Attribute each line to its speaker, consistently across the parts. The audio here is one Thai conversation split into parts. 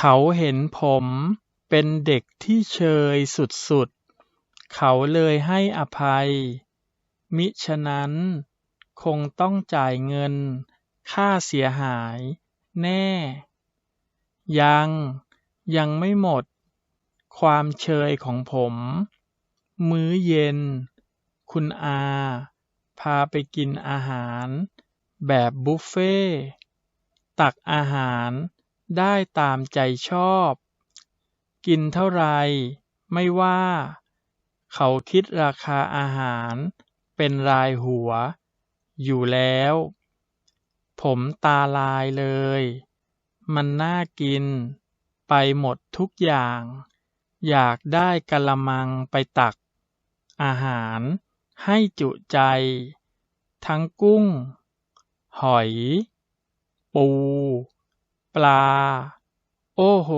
Speaker 1: เขาเห็นผมเป็นเด็กที่เชยสุดๆ เขาเลยให้อภัย มิฉะนั้น คงต้องจ่ายเงิน ค่าเสียหายแน่ ยังยังไม่หมด ความเชยของผม มื้อเย็น คุณอา พาไปกินอาหาร แบบบุฟเฟ่ต์ตักอาหาร ได้ตามใจชอบ กินเท่าไร ไม่ว่า เขาคิดราคาอาหารเป็นรายหัว อยู่แล้ว ผมตาลายเลย มันน่ากิน ไปหมดทุกอย่าง อยากได้กะละมังไปตัก อาหารให้จุใจ ทั้งกุ้ง หอย ปู ปลา โอ้โห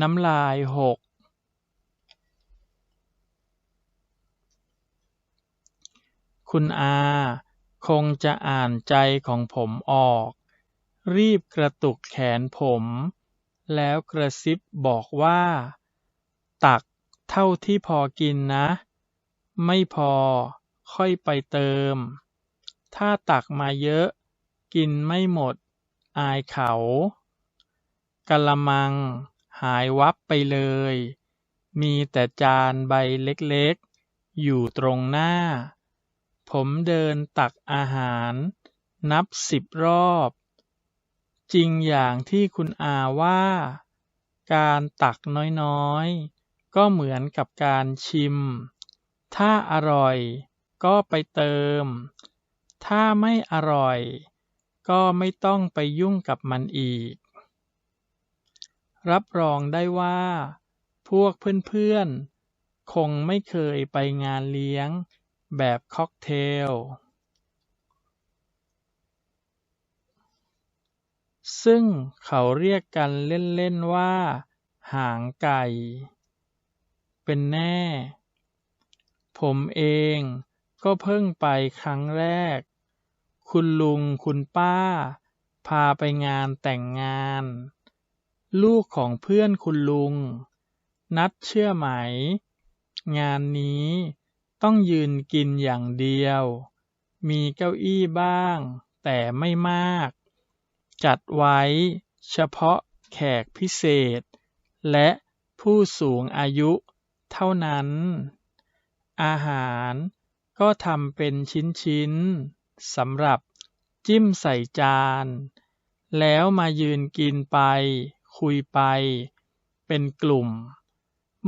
Speaker 1: น้ำลายหก คุณอา คงจะอ่านใจของผมออก รีบกระตุกแขนผม แล้วกระซิบบอกว่า ตักเท่าที่พอกินนะ ไม่พอ ค่อยไปเติม ถ้าตักมาเยอะ กินไม่หมด อายเขา กะละมัง หายวับไปเลย มีแต่จานใบเล็กๆ อยู่ตรงหน้า ผมเดินตักอาหาร นับสิบรอบ จริงอย่างที่คุณอาว่า การตักน้อยๆ ก็เหมือนกับการชิม ถ้าอร่อยก็ไปเติม ถ้าไม่อร่อย ก็ไม่ต้องไปยุ่งกับมันอีก รับรองได้ว่า พวกเพื่อนๆ คงไม่เคยไปงานเลี้ยงแบบค็อกเทล ซึ่งเขาเรียกกันเล่น ๆ ว่า หางไก่ เป็นแน่ ผมเองก็เพิ่งไปครั้งแรก คุณลุงคุณป้า พาไปงานแต่งงาน ลูกของเพื่อนคุณลุง นัดเชื่อไหม งานนี้ต้องยืนกินอย่างเดียว มีเก้าอี้บ้าง แต่ไม่มาก จัดไว้เฉพาะแขกพิเศษ และผู้สูงอายุเท่านั้น อาหารก็ทำเป็นชิ้นๆ สำหรับจิ้มใส่จาน แล้วมายืนกินไป คุยไป เป็นกลุ่ม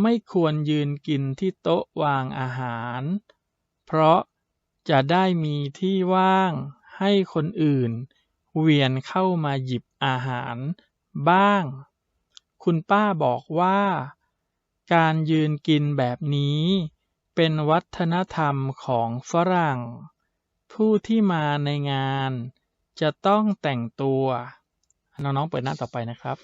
Speaker 1: ไม่ควรยืนกินที่โต๊ะวางอาหาร เพราะจะได้มีที่ว่างให้คนอื่น เวียนเข้ามาหยิบอาหารบ้าง คุณป้าบอกว่า การยืนกินแบบนี้เป็นวัฒนธรรมของฝรั่ง ผู้ที่มาในงานจะต้องแต่งตัว น้องๆ เปิดหน้าต่อไปนะครับ